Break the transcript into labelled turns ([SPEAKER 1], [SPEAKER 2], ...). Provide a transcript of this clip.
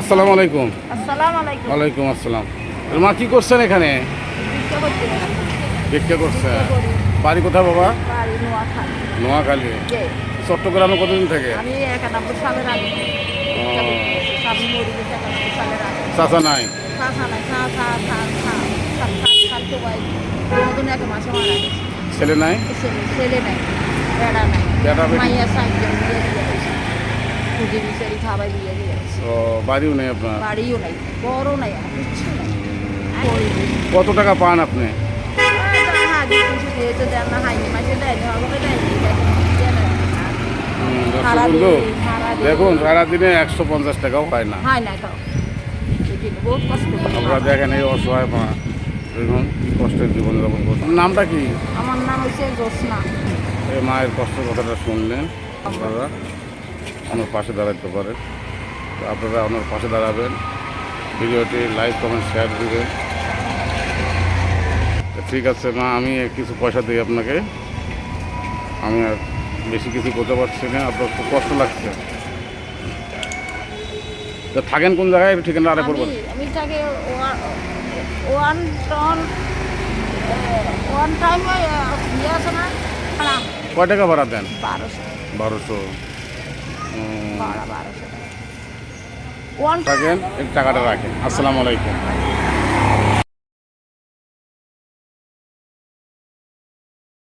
[SPEAKER 1] আসসালামু আলাইকুম
[SPEAKER 2] আসসালামু আলাইকুম
[SPEAKER 1] ওয়ালাইকুম আসসালাম মা কি করছেন এখানে
[SPEAKER 2] ভিক্ষা করতে গেলাম।
[SPEAKER 1] ভিক্ষা করছে বাড়ি কোথায় বাবা
[SPEAKER 2] বাড়ি নোয়াখালী।
[SPEAKER 1] চট্টগ্রামে কতদিন থেকে। চাচা নাই। ছেলে নাই
[SPEAKER 2] ছেলে, নাই। বেড়া
[SPEAKER 1] বেটি?
[SPEAKER 2] মাইয়া সাইকেল দিয়ে দিয়ে গেছে। খুঁজে বিচারি খাবাই দিয়ে দিয়ে
[SPEAKER 1] ও বাড়িও নেই আপনার?
[SPEAKER 2] বাড়িও নাই বড় নাই আর কিচ্ছু নাই।
[SPEAKER 1] কত টাকা পান আপনি। দেখুন সারাদিনে একশো পঞ্চাশ টাকাও পায় না।
[SPEAKER 2] হয় না।
[SPEAKER 1] আমরা দেখেন এই অসহায় মা দেখুন কি কষ্টের জীবনযাপন করছেন নামটা কি?
[SPEAKER 2] আমার নাম হচ্ছে জোসনা
[SPEAKER 1] এই মায়ের কষ্টের কথাটা শুনলেন আপনারা। আমার পাশে দাঁড়াতে পারেন তো আপনারা আমার পাশে দাঁড়াবেন। ভিডিওটি লাইক কমেন্ট শেয়ার দিবেন। ঠিক আছে মা আমি কিছু পয়সা দিই আপনাকে। আমি আর বেশি কিছু করতে পারছি না আপনার খুব কষ্ট লাগছে। তো থাকেন কোন জায়গায়? ঠিকানা আরে পড়বেন
[SPEAKER 2] আমি আমি তাকে ওয়া- ওয়ান টন ওয়ান টাইম ইয়ে
[SPEAKER 1] কয় টাকা ভাড়া দেন?
[SPEAKER 2] বারোশো।
[SPEAKER 1] বারোশো।
[SPEAKER 2] বারোশো
[SPEAKER 1] থাকেন এই টাকাটা রাখেন। আসসালামু আলাইকুম।